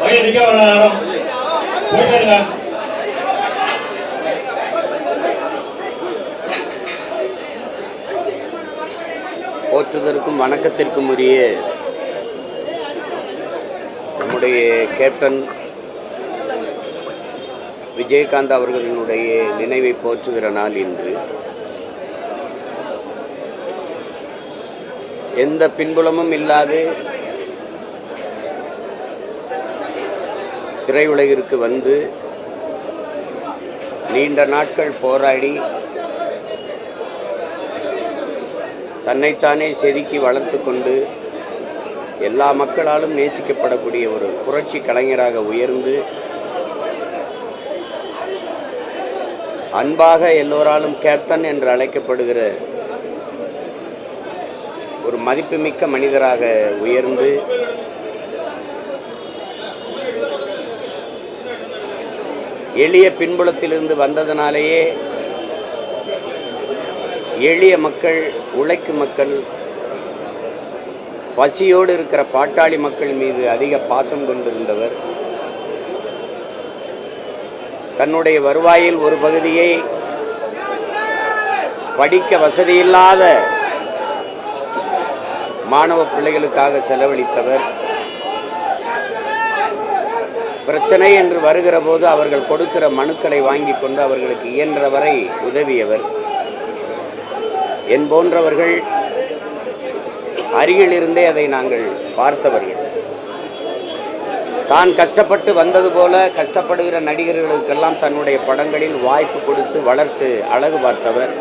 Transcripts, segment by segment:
வண்டி நிக்க வேணாம் யாரும். இருங்க. போற்றுதற்கும் வணக்கத்திற்கும் உரிய நம்முடைய கேப்டன் விஜயகாந்த் அவர்களினுடைய நினைவை போற்றுகிற நாள் இன்று. எந்த பின்புலமும் இல்லாது திரையுலகிற்கு வந்து நீண்ட நாட்கள் போராடி தன்னைத்தானே செதுக்கி வளர்த்து கொண்டு எல்லா மக்களாலும் நேசிக்கப்படக்கூடிய ஒரு புரட்சி கலைஞராக உயர்ந்து அன்பாக எல்லோராலும் கேப்டன் என்று அழைக்கப்படுகிற ஒரு மதிப்புமிக்க மனிதராக உயர்ந்து எளிய பின்புலத்திலிருந்து வந்ததனாலேயே எளிய மக்கள் உழைக்கும் மக்கள் பசியோடு இருக்கிற பாட்டாளி மக்கள் மீது அதிக பாசம் கொண்டிருந்தவர். தன்னுடைய வருவாயில் ஒரு பகுதியை படிக்க வசதியில்லாத மாணவ பிள்ளைகளுக்காக செலவழித்தவர். பிரச்சனை என்று வருகிற போது அவர்கள் கொடுக்கிற மனுக்களை வாங்கி கொண்டு அவர்களுக்கு இயன்றவரை உதவியவர். என் போன்றவர்கள் அருகிலிருந்தே அதை நாங்கள் பார்த்தவர்கள். தான் கஷ்டப்பட்டு வந்தது போல கஷ்டப்படுகிற நடிகர்களுக்கெல்லாம் தன்னுடைய படங்களில் வாய்ப்பு கொடுத்து வளர்த்து அழகு பார்த்தவர்.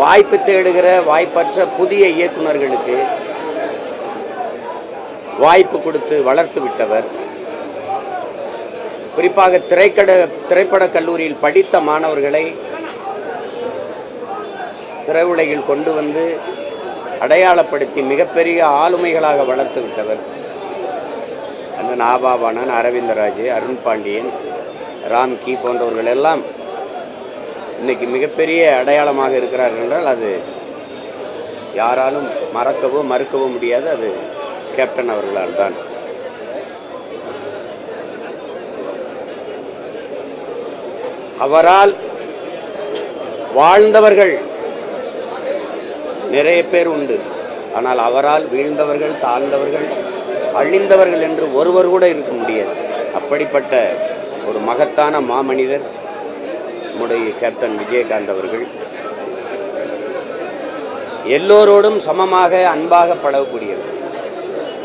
வாய்ப்பு தேடுகிற வாய்ப்பற்ற புதிய இயக்குனர்களுக்கு வாய்ப்பு கொடுத்து வளர்த்து விட்டவர். குறிப்பாக திரைக்கட திரைப்படக் கல்லூரியில் படித்த மாணவர்களை திரையுலகில் கொண்டு வந்து அடையாளப்படுத்தி மிகப்பெரிய ஆளுமைகளாக வளர்த்து விட்டவர் அந்த நாபாபானன் அரவிந்தராஜ் அருண் பாண்டியன் ராம்கி போன்றவர்கள் எல்லாம் இன்றைக்கி மிகப்பெரிய அடையாளமாக இருக்கிறார்கள் என்றால் அது யாராலும் மறக்கவோ மறுக்கவோ முடியாது. அது கேப்டன் அவர்களால் தான். அவரால் வாழ்ந்தவர்கள் நிறைய பேர் உண்டு. ஆனால் அவரால் வீழ்ந்தவர்கள் தாழ்ந்தவர்கள் அழிந்தவர்கள் என்று ஒருவர் கூட இருக்க முடியாது. அப்படிப்பட்ட ஒரு மகத்தான மாமனிதர் நம்முடைய கேப்டன் விஜயகாந்த் அவர்கள். எல்லோரோடும் சமமாக அன்பாக பழகக்கூடியவர்.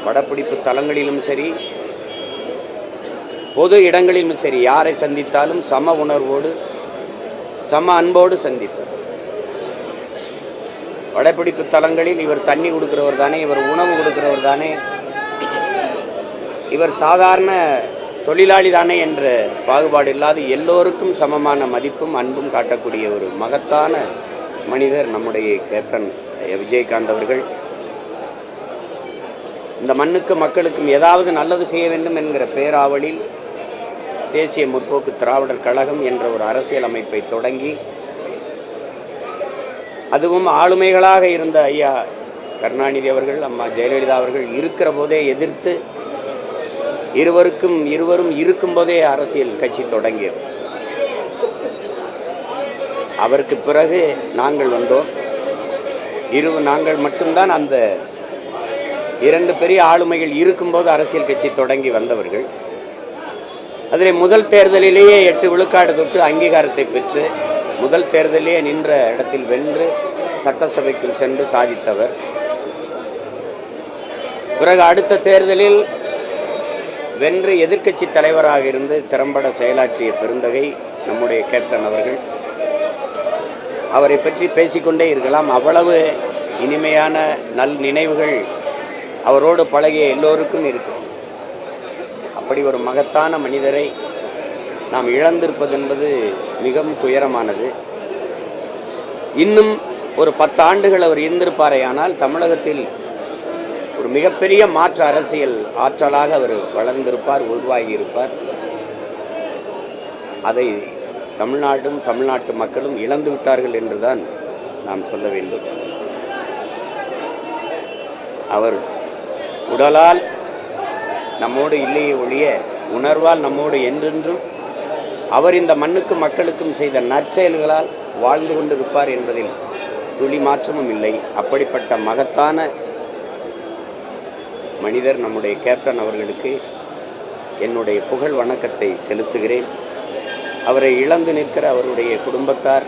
படப்பிடிப்பு தலங்களிலும் சரி பொது இடங்களிலும் சரி யாரை சந்தித்தாலும் சம உணர்வோடு சம அன்போடு சந்திப்பார். படப்பிடிப்பு தலங்களில் இவர் தண்ணி கொடுக்கிறவர் தானே இவர் உணவு கொடுக்குறவர் தானே. இவர் சாதாரண தொழிலாளி தானே என்ற பாகுபாடு இல்லாது எல்லோருக்கும் சமமான மதிப்பும் அன்பும் காட்டக்கூடிய ஒரு மகத்தான மனிதர் நம்முடைய கேப்டன் விஜயகாந்த் அவர்கள். இந்த மண்ணுக்கு மக்களுக்கும் ஏதாவது நல்லது செய்ய வேண்டும் என்கிற பேராவலில் தேசிய முற்போக்கு திராவிடர் கழகம் என்ற ஒரு அரசியல் அமைப்பை தொடங்கி அதுவும் ஆளுமைகளாக இருந்த ஐயா கருணாநிதி அவர்கள் அம்மா ஜெயலலிதா அவர்கள் இருக்கிற போதே எதிர்த்து இருவருக்கும் இருவரும் இருக்கும்போதே அரசியல் கட்சி தொடங்கியது. அவருக்கு பிறகு நாங்கள் வந்தோம். இரு நாங்கள் மட்டும்தான் அந்த இரண்டு பெரிய ஆளுமைகள் இருக்கும்போது அரசியல் கட்சி தொடங்கி வந்தவர்கள். அதில் முதல் தேர்தலிலேயே எட்டு விழுக்காடு தொட்டு அங்கீகாரத்தை பெற்று முதல் தேர்தலிலே நின்ற இடத்தில் வென்று சட்டசபைக்குள் சென்று சாதித்தவர். பிறகு அடுத்த தேர்தலில் வென்று எதிர்க்கட்சி தலைவராக இருந்து திறம்பட செயலாற்றிய பெருந்தகை நம்முடைய கேப்டன் அவர்கள். அவரை பற்றி பேசிக்கொண்டே இருக்கலாம். அவ்வளவு இனிமையான நல் நினைவுகள் அவரோடு பழகிய எல்லோருக்கும் இருக்கும். அப்படி ஒரு மகத்தான மனிதரை நாம் இழந்திருப்பது என்பது மிகவும் துயரமானது. இன்னும் ஒரு பத்து ஆண்டுகள் அவர் இருந்திருப்பாரே ஆனால் தமிழகத்தில் ஒரு மிகப்பெரிய மாற்று அரசியல் ஆற்றலாக அவர் வளர்ந்திருப்பார் உருவாகி இருப்பார் அதை தமிழ்நாடும் தமிழ்நாட்டு மக்களும் இழந்து விட்டார்கள் என்றுதான் நாம் சொல்ல வேண்டும். அவர் உடலால் நம்மோடு இல்லையே ஒழிய உணர்வால் நம்மோடு என்றென்றும் அவர் இந்த மண்ணுக்கும் மக்களுக்கும் செய்த நற்செயல்களால் வாழ்ந்து கொண்டிருப்பார் என்பதில் துளி மாற்றமும் இல்லை. அப்படிப்பட்ட மகத்தான மனிதர் நம்முடைய கேப்டன் அவர்களுக்கு என்னுடைய புகழ் வணக்கத்தை செலுத்துகிறேன். அவரை இழந்து நிற்கிற அவருடைய குடும்பத்தார்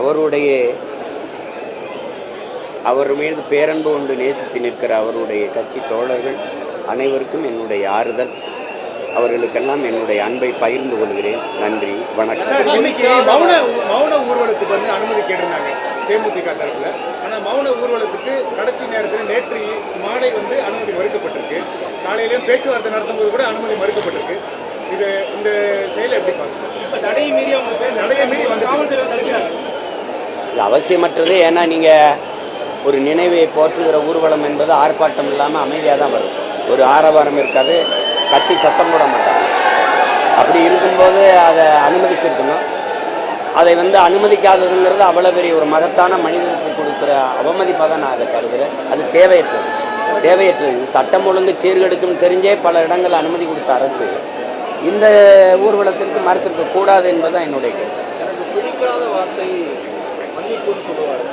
அவருடைய அவர் மீது பேரன்பு கொண்டு நேசித்து நிற்கிற அவருடைய கட்சி தோழர்கள் அனைவருக்கும் என்னுடைய ஆறுதல். அவர்களுக்கெல்லாம் என்னுடைய அன்பை பகிர்ந்து கொள்கிறேன். நன்றி வணக்கம். இன்னைக்கு மௌன மௌன ஊர்வலத்துக்கு வந்து அனுமதி கேட்டிருந்தாங்க தேமுதிக தரப்புல. ஆனா மௌன ஊர்வலத்துக்கு கடைசி நேரத்தில் நேற்று மாலை வந்து அனுமதி மறுக்கப்பட்டிருக்கு. காலையிலயும் பேச்சுவார்த்தை நடத்தும்போது கூட அனுமதி மறுக்கப்பட்டிருக்கு. இது இந்த செயலை எப்படி பார்க்கணும்? இப்ப தடையை மீறி அவங்க நடையை மீறி வந்து காவல்துறை தடுக்கிறாங்க. இது அவசியமற்றது ஏன்னா நீங்கள் ஒரு நினைவை போற்றுகிற ஊர்வலம் என்பது ஆர்ப்பாட்டம் இல்லாமல் அமைதியாக தான் வரும். ஒரு ஆரவாரம் இருக்காது. கட்சி சத்தம் போட மாட்டாங்க. அப்படி இருக்கும்போது அதை அனுமதிச்சிருக்கணும். அதை வந்து அனுமதிக்காததுங்கிறது அவ்வளோ பெரிய ஒரு மகத்தான மனிதனுக்கு கொடுக்குற அவமதிப்பாக தான் நான் அதை கருதுகிறேன் அது தேவையற்றது. தேவையற்றது. இது சட்டம் ஒழுங்கு சீர்கெடுக்கும் தெரிஞ்சே பல இடங்கள் அனுமதி கொடுத்த அரசு இந்த ஊர்வலத்திற்கு மறுத்திருக்க கூடாது என்பதுதான் என்னுடைய கருத்து எனக்கு பிடிக்காத வார்த்தை மன்னிப்புன்னு சொல்லுவார்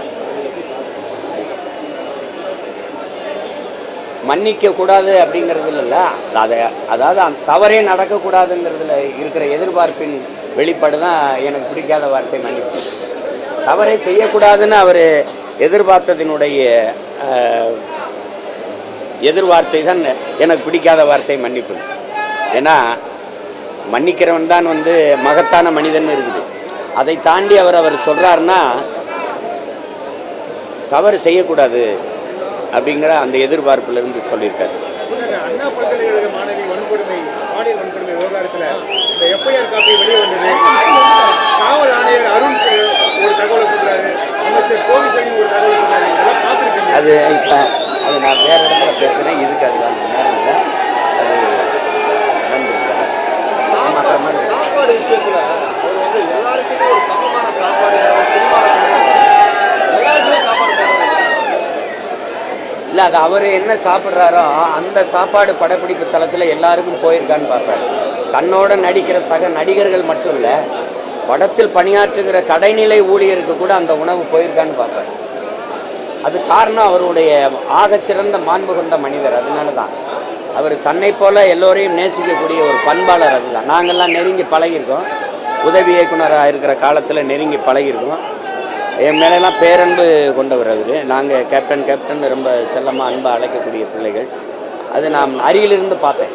மன்னிக்க கூடாது அப்படிங்கிறதுல இல்ல அதை அதாவது அந்த தவறே நடக்கக்கூடாதுங்கிறதுல இருக்கிற எதிர்பார்ப்பின் வெளிப்பாடு தான் எனக்கு பிடிக்காத வார்த்தை மன்னிப்பு. தவறே செய்யக்கூடாதுன்னு அவர் எதிர்பார்த்ததினுடைய எதிர்வார்த்தை தான் எனக்கு பிடிக்காத வார்த்தை மன்னிப்பு. ஏன்னா மன்னிக்கிறவன் தான் வந்து மகத்தான மனிதன் இருக்குது. அதை தாண்டி அவர் அவர் சொல்கிறாருன்னா தவறு செய்யக்கூடாது. அப்படிங்கிற அந்த எதிர்பார்ப்புல இருந்து சொல்லியிருக்காரு அது இப்போ அது நான் வேற இடத்துல பேசுகிறேன் இதுக்கு அதுதான் நேரம் இல்லை. அது மாதிரி சாப்பாடு விஷயத்துல அவர் வந்து எல்லாருக்குமே ஒரு சமமான சாப்பாடு எல்லாருக்குமே சாப்பாடு இல்லை அது அவர் என்ன சாப்பிட்றாரோ அந்த சாப்பாடு படப்பிடிப்பு தளத்தில் எல்லாருக்கும் போயிருக்கான்னு பார்ப்பேன். தன்னோட நடிக்கிற சக நடிகர்கள் மட்டும் இல்லை படத்தில் பணியாற்றுகிற கடைநிலை ஊழியருக்கு கூட அந்த உணவு போயிருக்கான்னு பார்ப்பேன். அது காரணம் அவருடைய ஆகச்சிறந்த மாண்பு கொண்ட மனிதர் அதனால தான் அவர் தன்னை போல எல்லோரையும் நேசிக்கக்கூடிய ஒரு பண்பாளர் அதுதான். நாங்கள்லாம் நெருங்கி பழகியிருக்கோம். உதவி இயக்குனராக இருக்கிற காலத்தில் நெருங்கி பழகியிருக்கோம். என் மேலெல்லாம் பேரன்பு கொண்டவர் அவர். நாங்கள் கேப்டன் கேப்டன் ரொம்ப செல்லமாக அன்பாக அழைக்கக்கூடிய பிள்ளைகள். அது நான் அருகிலிருந்து பார்த்தேன்.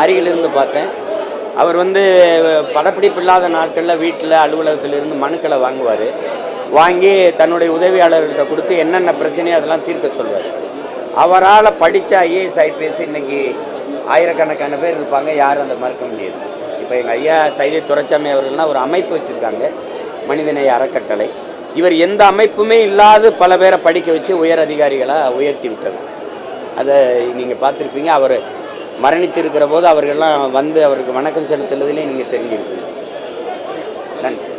அருகிலிருந்து பார்த்தேன். அவர் வந்து படப்பிடிப்பு இல்லாத நாட்களில் வீட்டில் அலுவலகத்தில் இருந்து மனுக்களை வாங்குவார். வாங்கி தன்னுடைய உதவியாளர்கிட்ட கொடுத்து என்னென்ன பிரச்சனையோ அதெல்லாம் தீர்க்க சொல்வார். அவரால் படித்த ஐஏஎஸ் ஐபிஎஸ் இன்றைக்கி ஆயிரக்கணக்கான பேர் இருப்பாங்க. யாரும் அதை மறுக்க முடியாது. இப்போ எங்கள் ஐயா சைதை துரைச்சாமி அவர்கள்லாம் ஒரு அமைப்பு வச்சுருக்காங்க. மனிதநேய அறக்கட்டளை. இவர் எந்த அமைப்புமே இல்லாத பல பேரை படிக்க வச்சு உயர் அதிகாரிகளாக உயர்த்தி விட்டது. அதை நீங்கள் பார்த்துருப்பீங்க. அவர் மரணித்திருக்கிற போது அவர்கள்லாம் வந்து அவருக்கு வணக்கம் செலுத்துனதுலேயே நீங்கள் தெரிஞ்சிருப்பீங்க. நன்றி.